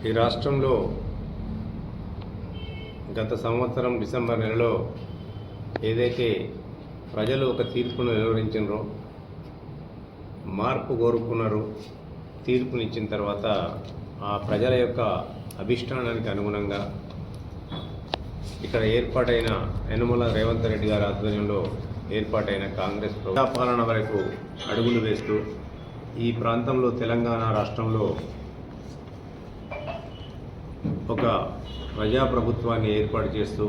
ఈ రాష్ట్రంలో గత సంవత్సరం డిసెంబర్ నెలలో ఏదైతే ప్రజలు ఒక తీర్పును వెలువరించారో మార్పు కోరుకున్నారు తీర్పునిచ్చిన తర్వాత ఆ ప్రజల యొక్క అభిష్టానానికి అనుగుణంగా ఇక్కడ ఏర్పాటైన యనమల రేవంత్ రెడ్డి గారి ఆధ్వర్యంలో ఏర్పాటైన కాంగ్రెస్ ప్రజాపాలన వరకు అడుగులు వేస్తూ ఈ ప్రాంతంలో తెలంగాణ రాష్ట్రంలో ఒక ప్రజాప్రభుత్వాన్ని ఏర్పాటు చేస్తూ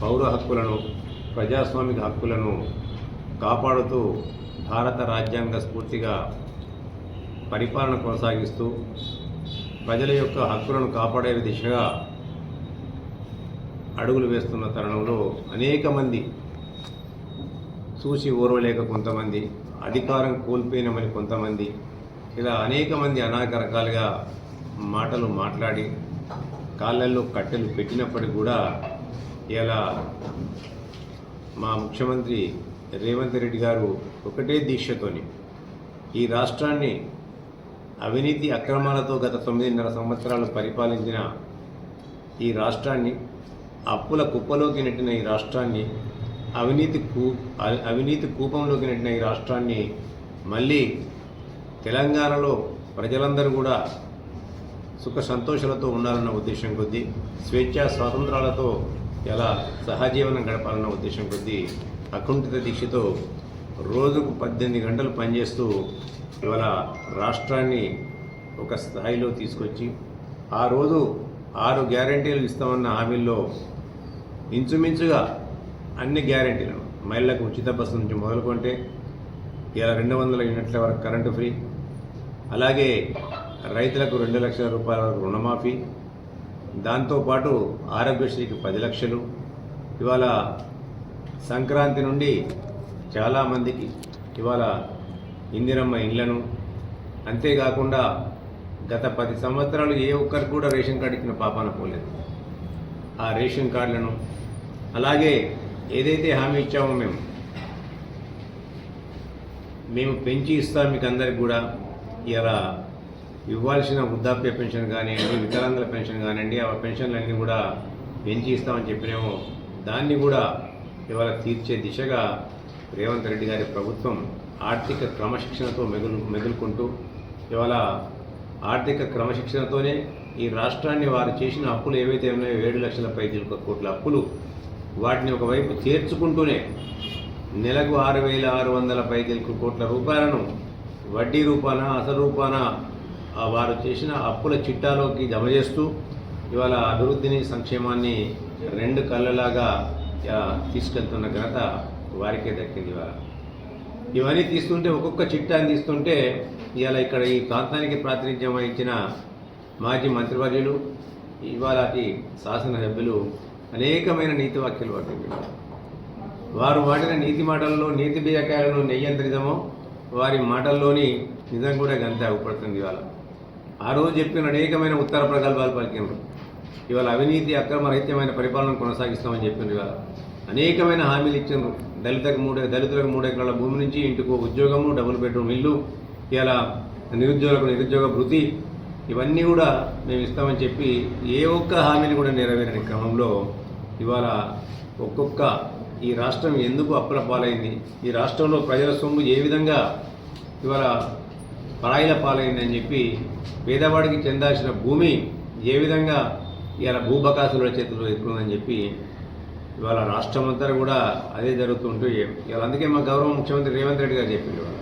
పౌర హక్కులను ప్రజాస్వామిక హక్కులను కాపాడుతూ భారత రాజ్యాంగ స్ఫూర్తిగా పరిపాలన కొనసాగిస్తూ ప్రజల యొక్క హక్కులను కాపాడే దిశగా అడుగులు వేస్తున్న తరుణంలో అనేక మంది చూసి ఓర్వలేక కొంతమంది అధికారం కోల్పోయినమని కొంతమంది ఇలా అనేక మంది అనేక రకాలుగా మాటలు మాట్లాడి కాళ్ళల్లో కట్టెలు పెట్టినప్పటికీ కూడా ఇలా మా ముఖ్యమంత్రి రేవంత్ రెడ్డి గారు ఒకటే దీక్షతోని ఈ రాష్ట్రాన్ని అవినీతి అక్రమాలతో గత తొమ్మిదిన్నర సంవత్సరాలు పరిపాలించిన ఈ రాష్ట్రాన్ని అప్పుల కుప్పలోకి నెట్టిన ఈ రాష్ట్రాన్ని అవినీతి కూ అవినీతి కూపంలోకి నెట్టిన ఈ రాష్ట్రాన్ని మళ్ళీ తెలంగాణలో ప్రజలందరూ కూడా సుఖ సంతోషాలతో ఉండాలన్న ఉద్దేశం కొద్దీ స్వేచ్ఛ స్వాతంత్రాలతో ఎలా సహజీవనం గడపాలన్న ఉద్దేశం కొద్దీ అకుంఠిత దీక్షతో రోజుకు పద్దెనిమిది గంటలు పనిచేస్తూ ఇవాళ రాష్ట్రాన్ని ఒక స్థాయిలో తీసుకొచ్చి ఆ రోజు ఆరు గ్యారంటీలు ఇస్తామన్న హామీల్లో ఇంచుమించుగా అన్ని గ్యారంటీలను మహిళలకు ఉచిత బస్సు నుంచి మొదలుకొంటే ఇలా రెండు వందల యూనిట్ల వరకు కరెంటు ఫ్రీ అలాగే రైతులకు రెండు లక్షల రూపాయల వరకు రుణమాఫీ దాంతోపాటు ఆరోగ్యశ్రీకి పది లక్షలు. ఇవాళ సంక్రాంతి నుండి చాలామందికి ఇవాళ ఇందిరమ్మ ఇండ్లను. అంతేకాకుండా గత పది సంవత్సరాలు ఏ ఒక్కరికి కూడా రేషన్ కార్డు ఇచ్చిన పాపాన పోలేదు. ఆ రేషన్ కార్డులను. అలాగే ఏదైతే హామీ ఇచ్చామో మేము మేము పెంచి ఇస్తాం మీకు అందరికి కూడా. ఇలా ఇవ్వాల్సిన వృద్ధాప్య పెన్షన్ కానివ్వండి వికలాంగుల పెన్షన్ కానివ్వండి ఆ పెన్షన్లన్నీ కూడా పెంచి ఇస్తామని చెప్పినేమో. దాన్ని కూడా ఇవాళ తీర్చే దిశగా రేవంత్ రెడ్డి గారి ప్రభుత్వం ఆర్థిక క్రమశిక్షణతో మెగులు మెదులుకుంటూ ఇవాళ ఆర్థిక క్రమశిక్షణతోనే ఈ రాష్ట్రాన్ని వారు చేసిన అప్పులు ఏవైతే ఉన్నాయో ఏడు లక్షల పైచీలకు కోట్ల అప్పులు వాటిని ఒకవైపు చేర్చుకుంటూనే నెలకు ఆరు వేల ఆరు వందల పైచీలకు కోట్ల రూపాయలను వడ్డీ రూపాన అసలు రూపాన వారు చేసిన అప్పుల చిట్టాలోకి జమ చేస్తూ ఇవాళ అభివృద్ధిని సంక్షేమాన్ని రెండు కళ్ళలాగా తీసుకెళ్తున్న ఘనత వారికే దక్కింది ఇవాళ. ఇవన్నీ తీస్తుంటే ఒక్కొక్క చిట్టాన్ని తీస్తుంటే ఇవాళ ఇక్కడ ఈ ప్రాంతానికి ప్రాతినిధ్యం వహించిన మాజీ మంత్రివర్యులు ఇవాళటి శాసనసభ్యులు అనేకమైన నీతి వాక్యాలు వాటింది వారు వాడిన నీతి మాటల్లో నీతి బీజకాయలను నెయ్యంత్రితమో వారి మాటల్లోని నిజం కూడా గంత ఇవాళ. ఆ రోజు చెప్పిన అనేకమైన ఉత్తర ప్రగల్భాలు పలికినారు ఇవాళ అవినీతి అక్రమ రహిత్యమైన పరిపాలన కొనసాగిస్తామని చెప్పినారు ఇవాళ అనేకమైన హామీలు ఇచ్చినారు దళితకు మూడు దళితులకు మూడు ఎకరాల భూమి నుంచి ఇంటికి ఉద్యోగము డబుల్ బెడ్రూమ్ ఇల్లు ఇలా నిరుద్యోగులకు నిరుద్యోగ భృతి ఇవన్నీ కూడా మేము ఇస్తామని చెప్పి ఏ ఒక్క హామీని కూడా నెరవేరని క్రమంలో ఇవాళ ఒక్కొక్క ఈ రాష్ట్రం ఎందుకు అప్పుల పాలైంది ఈ రాష్ట్రంలో ప్రజల సొమ్ము ఏ విధంగా ఇవాళ పరాయిల పాలైందని చెప్పి పేదవాడికి చెందాల్సిన భూమి ఏ విధంగా ఇవాళ భూబకాసుల చేతుల్లో ఎక్కుందని చెప్పి ఇవాళ రాష్ట్రం అంతా కూడా అదే జరుగుతుంటూ ఇవాళ అందుకే మా గౌరవ ముఖ్యమంత్రి రేవంత్ రెడ్డి గారు చెప్పింది ఇవాళ.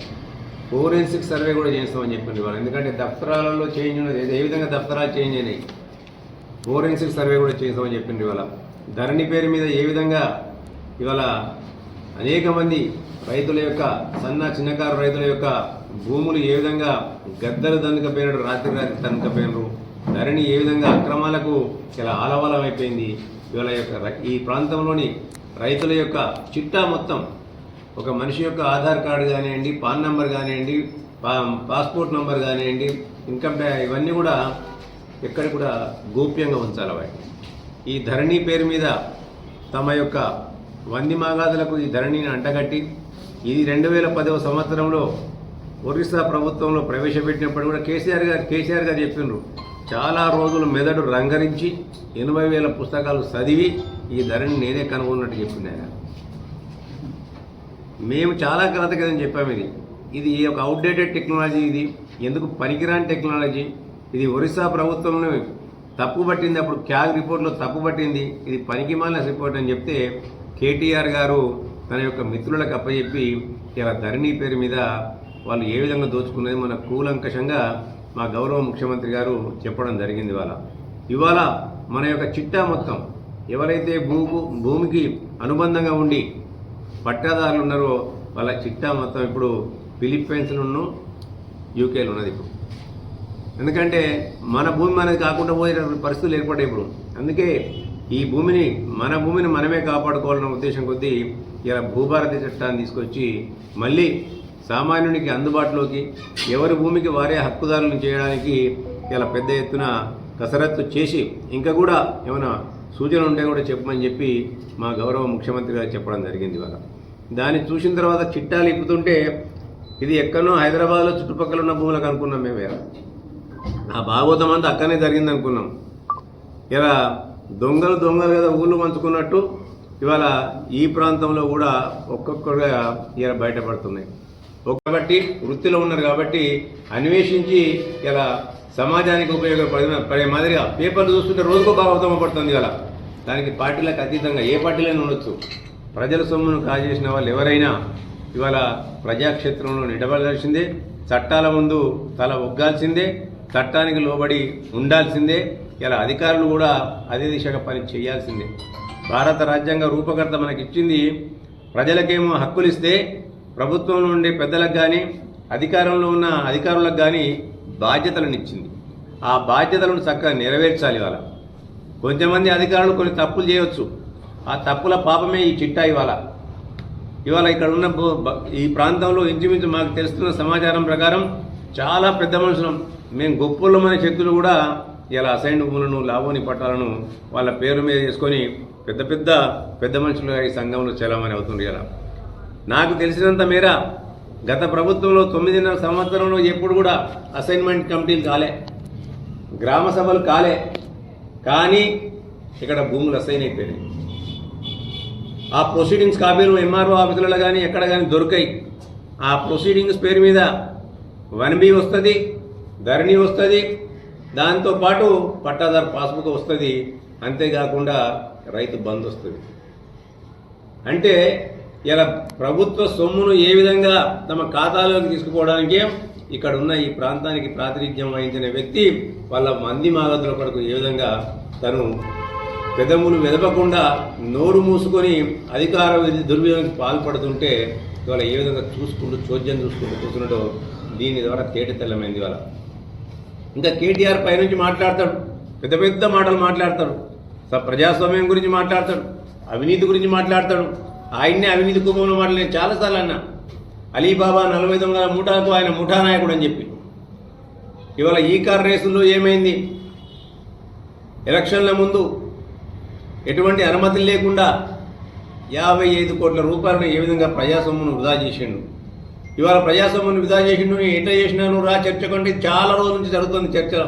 ఫోరెన్సిక్ సర్వే కూడా చేస్తామని చెప్పింది ఇవాళ. ఎందుకంటే దఫ్తరాలలో చేంజ్ ఉన్నది. ఏ విధంగా దఫ్తరాలు చేంజ్ అయినాయి? ఫోరెన్సిక్ సర్వే కూడా చేస్తామని చెప్పిండు ఇవాళ. ధరణి పేరు మీద ఏ విధంగా ఇవాళ అనేక మంది రైతుల యొక్క సన్న చిన్నకారు రైతుల యొక్క భూములు ఏ విధంగా గద్దలు దందుకపోయినాడు రాత్రి రాత్రి దందుకపోయినారు ధరణి ఏ విధంగా అక్రమాలకు చాలా ఆలవాలం అయిపోయింది ఇవాళ యొక్క రై- ఈ ప్రాంతంలోని రైతుల యొక్క చిట్టా మొత్తం ఒక మనిషి యొక్క ఆధార్ కార్డు కానివ్వండి పాన్ నెంబర్ కానివ్వండి పా పాస్పోర్ట్ నెంబర్ కానివ్వండి ఇన్కమ్ ట్యాక్స్ ఇవన్నీ కూడా ఎక్కడ కూడా గోప్యంగా ఉంచాలి వాటిని. ఈ ధరణి పేరు మీద తమ యొక్క వంది మాగాదులకు ఈ ధరణిని అంటగట్టి ఇది రెండు వేల పదవ సంవత్సరంలో ఒరిస్సా ప్రభుత్వంలో ప్రవేశపెట్టినప్పుడు కూడా కేసీఆర్ గారు కేసీఆర్ గారు చెప్పిండ్రు. చాలా రోజులు మెదడు రంగరించి ఎనభై వేల పుస్తకాలు చదివి ఈ ధరని నేనే కనుగొన్నట్టు చెప్పింది ఆయన. మేము చాలా కలత కదని చెప్పాము ఇది ఇది ఒక అవుట్డేటెడ్ టెక్నాలజీ ఇది. ఎందుకు పనికిరాని టెక్నాలజీ ఇది ఒరిస్సా ప్రభుత్వంలో తప్పు పట్టింది. అప్పుడు క్యాగ్ రిపోర్ట్లో తప్పు పట్టింది. ఇది పనికిమాలిన రిపోర్ట్ అని చెప్తే కేటీఆర్ గారు తన యొక్క మిత్రులకు అప్పచెప్పి ఇలా ధరణి పేరు మీద వాళ్ళు ఏ విధంగా దోచుకున్నది మన కూలంకషంగా మా గౌరవ ముఖ్యమంత్రి గారు చెప్పడం జరిగింది ఇవాళ. ఇవాళ మన యొక్క చిట్టా మొత్తం ఎవరైతే భూకు భూమికి అనుబంధంగా ఉండి పట్టాదారులు ఉన్నారో వాళ్ళ చిట్టా మొత్తం ఇప్పుడు ఫిలిప్పైన్స్లోనూ యూకేలో ఉన్నది ఇప్పుడు. ఎందుకంటే మన భూమి మనది కాకుండా పోయే పరిస్థితులు ఏర్పడ్డాయి ఇప్పుడు. అందుకే ఈ భూమిని మన భూమిని మనమే కాపాడుకోవాలన్న ఉద్దేశం కొద్దీ ఇలా భూభారతి చట్టాన్ని తీసుకొచ్చి మళ్ళీ సామాన్యునికి అందుబాటులోకి ఎవరి భూమికి వారే హక్కుదారులను చేయడానికి ఇలా పెద్ద ఎత్తున కసరత్తు చేసి ఇంకా కూడా ఏమైనా సూచనలు ఉంటే కూడా చెప్పమని చెప్పి మా గౌరవ ముఖ్యమంత్రి గారు చెప్పడం జరిగింది ఇవాళ. దాన్ని చూసిన తర్వాత చిట్టాలు ఇప్పుతుంటే ఇది ఎక్కడో హైదరాబాద్లో చుట్టుపక్కల ఉన్న భూములకు అనుకున్నాం మేము ఇలా ఆ భాగవతం అంతా అక్కడనే జరిగింది అనుకున్నాం. ఇలా దొంగలు దొంగలు కదా ఊళ్ళు పంచుకున్నట్టు ఇవాళ ఈ ప్రాంతంలో కూడా ఒక్కొక్కరుగా ఇలా బయటపడుతున్నాయి. కాబట్టి వృత్తిలో ఉన్నారు కాబట్టి అన్వేషించి ఇలా సమాజానికి ఉపయోగపడిన పడే మాదిరిగా పేపర్లు చూస్తుంటే రోజుకో భాగవతం పడుతుంది కదా. దానికి పార్టీలకు అతీతంగా ఏ పార్టీలైనా ఉండొచ్చు. ప్రజల సొమ్మును కాజేసిన వాళ్ళు ఎవరైనా ఇవాళ ప్రజాక్షేత్రంలో నిలబడాల్సిందే చట్టాల ముందు తల ఒగ్గాల్సిందే చట్టానికి లోబడి ఉండాల్సిందే ఇలా అధికారులు కూడా అదే దిశగా పని చేయాల్సిందే. భారత రాజ్యాంగ రూపకర్త మనకిచ్చింది ప్రజలకేమో హక్కులు ఇస్తే ప్రభుత్వం నుండి పెద్దలకు కానీ అధికారంలో ఉన్న అధికారులకు కానీ బాధ్యతలను ఇచ్చింది ఆ బాధ్యతలను చక్కగా నెరవేర్చాలి ఇవాళ. కొంతమంది అధికారులు కొన్ని తప్పులు చేయవచ్చు ఆ తప్పుల పాపమే ఈ చిట్టా ఇవాళ. ఇవాళ ఇక్కడ ఉన్న ఈ ప్రాంతంలో ఇంచుమించు మాకు తెలుస్తున్న సమాచారం ప్రకారం చాలా పెద్ద మనుషులం. మేము గొప్పలమైన శక్తులు కూడా ఇలా అసైన్ భూములను లాభోని పట్టాలను వాళ్ళ పేరు మీద చేసుకొని పెద్ద పెద్ద పెద్ద మనుషులుగా ఈ సంఘంలో చలామణి అవుతుంది ఇలా నాకు తెలిసినంత మేర గత ప్రభుత్వంలో తొమ్మిదిన్నర సంవత్సరంలో ఎప్పుడు కూడా అసైన్మెంట్ కమిటీలు కాలే. గ్రామ సభలు కాలే. కానీ ఇక్కడ భూములు అసైన్ అయిపోయినాయి. ఆ ప్రొసీడింగ్స్ కాపీలు ఎంఆర్ఓ ఆఫీసులలో కానీ ఎక్కడ కానీ దొరికాయి. ఆ ప్రొసీడింగ్స్ పేరు మీద వన్ బి వస్తుంది ధరణి వస్తుంది దాంతోపాటు పట్టాదారు పాస్బుక్ వస్తుంది అంతేకాకుండా రైతు బంద్ వస్తుంది. అంటే ఇలా ప్రభుత్వ సొమ్మును ఏ విధంగా తమ ఖాతాలోకి తీసుకుపోవడానికి ఇక్కడ ఉన్న ఈ ప్రాంతానికి ప్రాతినిధ్యం వహించిన వ్యక్తి వాళ్ళ మంది మాగతుల కొరకు ఏ విధంగా తను పెదములు మెదపకుండా నోరు మూసుకొని అధికార దుర్వినియోగానికి పాల్పడుతుంటే ఇవాళ ఏ విధంగా చూసుకుంటూ చోద్యం చూసుకుంటూ కూర్చున్నట్టు దీని ద్వారా తేట తెల్లమైంది ఇవాళ. ఇంకా కేటీఆర్ పైనుంచి మాట్లాడతాడు. పెద్ద పెద్ద మాటలు మాట్లాడతాడు. స- ప్రజాస్వామ్యం గురించి మాట్లాడతాడు. అవినీతి గురించి మాట్లాడతాడు. ఆయన్నే అవినీతి కుటుంబంలో మాటలు నేను చాలాసార్లు అన్నా. అలీబాబా నలభై దొంగల ముఠాకు ఆయన ముఠా నాయకుడు అని చెప్పి. ఇవాళ ఈ కార్ రేసుల్లో ఏమైంది? ఎలక్షన్ల ముందు ఎటువంటి అనుమతి లేకుండా యాభై ఐదు కోట్ల రూపాయలను ఏ విధంగా ప్రజాసొమ్మును వృధా చేసిండు? ఇవాళ ప్రజాసొమ్మును వృధా చేసిండు నేను ఎట్లా చేసినాను? రా చర్చ కంటే చాలా రోజుల నుంచి జరుగుతుంది చర్చ.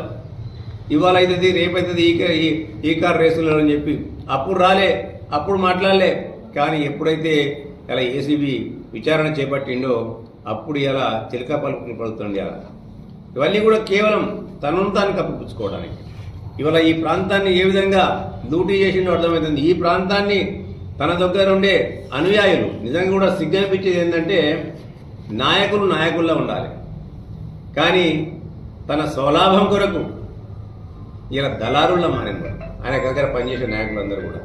ఇవాళ అవుతుంది రేపు అవుతుంది ఈ ఈ- కార్ రేసులు అని చెప్పి. అప్పుడు రాలే అప్పుడు మాట్లాడలే. కానీ ఎప్పుడైతే ఇలా ఏసీబీ విచారణ చేపట్టిండో అప్పుడు ఇలా చిలక పలుకులు పడుతుంది అలా. ఇవన్నీ కూడా కేవలం తనను తాను కప్పిపుచ్చుకోవడానికి. ఇవాళ ఈ ప్రాంతాన్ని ఏ విధంగా లూటీ చేసిండో అర్థమవుతుంది. ఈ ప్రాంతాన్ని తన దగ్గర ఉండే అనుయాయులు నిజంగా కూడా సిగ్గనిపించేది ఏంటంటే నాయకులు నాయకుల్లో ఉండాలి. కానీ తన స్వలాభం కొరకు ఇలా దళారుల్లో మారింది. ఆయన దగ్గర పనిచేసే నాయకులందరూ కూడా.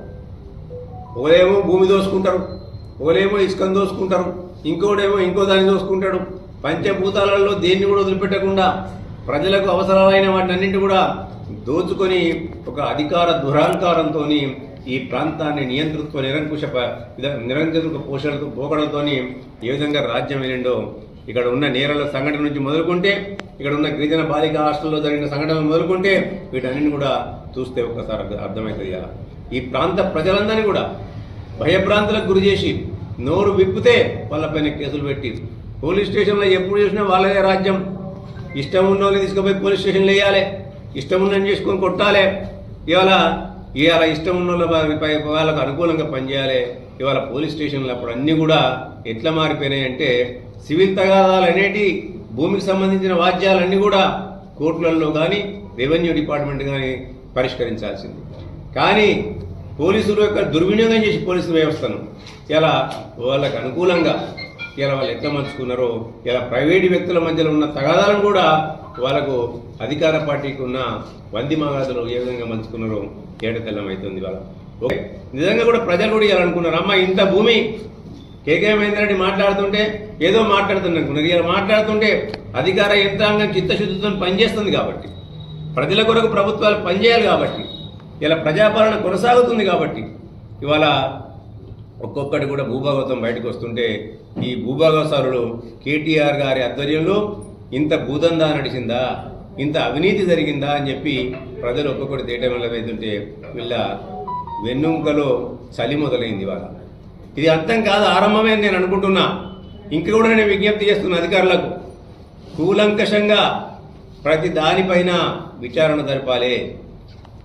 ఒకరేమో భూమి దోసుకుంటారు ఒకరేమో ఇసుకను దోసుకుంటారు ఇంకోడేమో ఇంకో దాన్ని దోసుకుంటాడు. పంచభూతాలలో దేన్ని కూడా వదిలిపెట్టకుండా ప్రజలకు అవసరాలైన వాటినన్నింటి కూడా దోచుకొని ఒక అధికార దురహంకారంతో ఈ ప్రాంతాన్ని నియంతృత్వ నిరంకుశ నిరంకుశ పోషణతో పోకడలతో ఏ విధంగా రాజ్యం వెళ్ళిండో ఇక్కడ ఉన్న నేరాల సంఘటన నుంచి మొదలుకుంటే ఇక్కడ ఉన్న గిరిజన బాలిక హాస్టల్లో జరిగిన సంఘటనలు మొదలుకుంటే వీటన్నింటిని కూడా చూస్తే ఒక్కసారి అర్థ- అర్థమవుతుంది కదా ఈ ప్రాంత ప్రజలందరినీ కూడా భయభ్రాంతులకు గురి చేసి నోరు విప్పితే వాళ్ళపైన కేసులు పెట్టి పోలీస్ స్టేషన్లో ఎప్పుడు చూసినా వాళ్ళదే రాజ్యం. ఇష్టం ఉన్న వాళ్ళని తీసుకుపోయి పోలీస్ స్టేషన్లో వేయాలి. ఇష్టం ఉన్నని చేసుకొని కొట్టాలి. ఇవాళ ఇవాళ ఇష్టం ఉన్న వాళ్ళకు అనుకూలంగా పనిచేయాలి. ఇవాళ పోలీస్ స్టేషన్లు అప్పుడు అన్నీ కూడా ఎట్లా మారిపోయినాయి అంటే సివిల్ తగాదాలు అనేటి భూమికి సంబంధించిన వాద్యాలన్నీ కూడా కోర్టులలో కానీ రెవెన్యూ డిపార్ట్మెంట్ కానీ పరిష్కరించాల్సింది. కానీ పోలీసులు యొక్క దుర్వినియోగం చేసి పోలీసు వ్యవస్థను ఇలా వాళ్ళకు అనుకూలంగా ఇలా వాళ్ళు ఎట్లా మంచుకున్నారో ఇలా ప్రైవేటు వ్యక్తుల మధ్యలో ఉన్న తగాదాలను కూడా వాళ్ళకు అధికార పార్టీకి ఉన్న వంది మగాదులు ఏ విధంగా మంచుకున్నారో ఏటతెల్లం అవుతుంది వాళ్ళ ఓకే. నిజంగా కూడా ప్రజలు కూడా ఇలా అనుకున్నారు. అమ్మ ఇంత భూమి కేకే మహేందర్ రెడ్డి మాట్లాడుతుంటే ఏదో మాట్లాడుతున్నారు. అనుకున్నారు ఇలా మాట్లాడుతుంటే అధికార యంత్రాంగం చిత్తశుద్ధితో పనిచేస్తుంది కాబట్టి ప్రజల కొరకు ప్రభుత్వాలు పనిచేయాలి కాబట్టి ఇలా ప్రజాపాలన కొనసాగుతుంది కాబట్టి ఇవాళ ఒక్కొక్కటి కూడా భూభాగవతం బయటకు వస్తుంటే ఈ భూభాగవసారులు కేటీఆర్ గారి ఆధ్వర్యంలో ఇంత భూదందా నడిచిందా ఇంత అవినీతి జరిగిందా అని చెప్పి ప్రజలు ఒక్కొక్కటి తేటం వల్ల వెళ్తుంటే వీళ్ళ వెన్నుముకలో చలి మొదలైంది ఇవాళ. ఇది అర్థం కాదు ఆరంభమే అని నేను అనుకుంటున్నా. ఇంక కూడా నేను విజ్ఞప్తి చేస్తున్న అధికారులకు కూలంకషంగా ప్రతి దానిపైన విచారణ జరపాలి.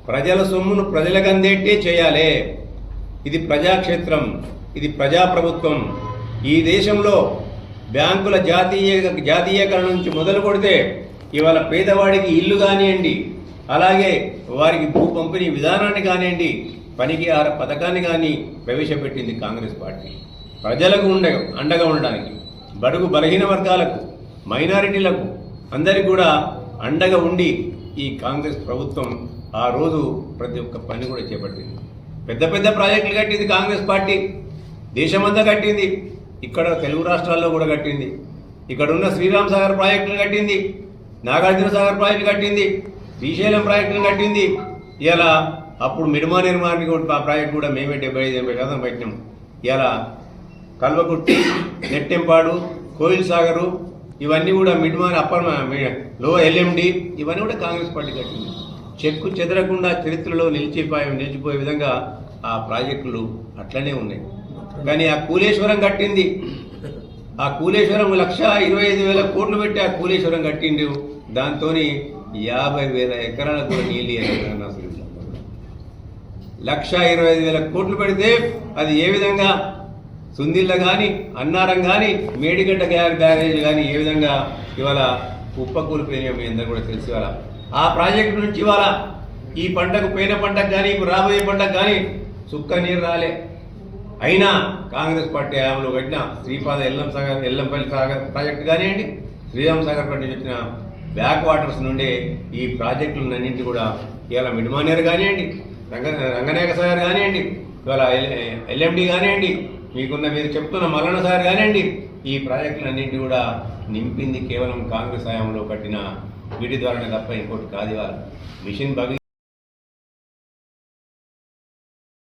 ప్రజల సొమ్మును ప్రజలకు అందేట్టే చేయాలి. ఇది ప్రజాక్షేత్రం ఇది ప్రజాప్రభుత్వం. ఈ దేశంలో బ్యాంకుల జాతీయ జాతీయకరణ నుంచి మొదలు కొడితే ఇవాళ పేదవాడికి ఇల్లు కానివ్వండి అలాగే వారికి భూ పంపిణీ విధానాన్ని కానివ్వండి పనికి ఆర పథకాన్ని కానీ ప్రవేశపెట్టింది కాంగ్రెస్ పార్టీ. ప్రజలకు ఉండ అండగా ఉండడానికి బడుగు బలహీన వర్గాలకు మైనారిటీలకు అందరికి కూడా అండగా ఉండి ఈ కాంగ్రెస్ ప్రభుత్వం ఆ రోజు ప్రతి ఒక్క పని కూడా చేపట్టింది. పెద్ద పెద్ద ప్రాజెక్టులు కట్టింది కాంగ్రెస్ పార్టీ. దేశమంతా కట్టింది. ఇక్కడ తెలుగు రాష్ట్రాల్లో కూడా కట్టింది. ఇక్కడ ఉన్న శ్రీరామ్ సాగర్ ప్రాజెక్టులు కట్టింది. నాగార్జున సాగర్ ప్రాజెక్టు కట్టింది. శ్రీశైలం ప్రాజెక్టులు కట్టింది. ఇలా అప్పుడు మిడిమా నిర్మాణానికి కూడా ఆ ప్రాజెక్టు కూడా మేమే డెబ్బై ఐదు ఎనభై శాతం పెట్టినాం ఇలా కల్వకుట్టి నెట్టెంపాడు కోయిల్ సాగరు ఇవన్నీ కూడా మిడ్ మార్ అప్పర్లో ఎల్ఎండి ఇవన్నీ కూడా కాంగ్రెస్ పార్టీ కట్టింది. చెక్కు చెదరకుండా చరిత్రలో నిలిచిపోయే నిలిచిపోయే విధంగా ఆ ప్రాజెక్టులు అట్లనే ఉన్నాయి. కానీ ఆ కూలేశ్వరం కట్టింది. ఆ కూలేశ్వరం లక్ష ఇరవై ఐదు వేల కోట్లు పెట్టి ఆ కూలేశ్వరం కట్టిండు. దాంతో యాభై వేల ఎకరాలకు కూడా నీళ్ళు ఇవ్వలేదు అసలు లక్ష ఇరవై ఐదు వేల కోట్లు పెడితే అది ఏ విధంగా సుందిళ్ళ కానీ అన్నారం కానీ మేడిగడ్డ గ్యా- బ్యారేజ్ కానీ ఏ విధంగా ఇవాళ కుప్పకూలిపోయినాయో మీ అందరూ కూడా తెలిసి ఇవాళ. ఆ ప్రాజెక్టు నుంచి ఇవాళ ఈ పంటకు పోయిన పంటకు కానీ ఇప్పుడు రాబోయే పంటకు కానీ చుక్క నీరు రాలే. అయినా కాంగ్రెస్ పార్టీ హయాంలో కట్టిన శ్రీపాద ఎల్లం సాగర్ ఎల్లంపల్లి సాగర్ ప్రాజెక్టు కానివ్వండి శ్రీరామ్ సాగర్ పట్టి వచ్చిన బ్యాక్ వాటర్స్ నుండి ఈ ప్రాజెక్టులన్నింటి కూడా ఇవాళ మిడిమానేరు కానివ్వండి రంగ రంగనాయక సాగర్ కానివ్వండి ఇవాళ ఎల్ఎండి కానివ్వండి మీకున్న మీరు చెప్తున్న మరణసారి కానివ్వండి. ఈ ప్రాజెక్టులన్నింటి కూడా నింపింది కేవలం కాంగ్రెస్ హయాంలో కట్టిన వీటి ద్వారానే తప్ప ఇంకోటి కాదు వాళ్ళు మిషన్ భగీ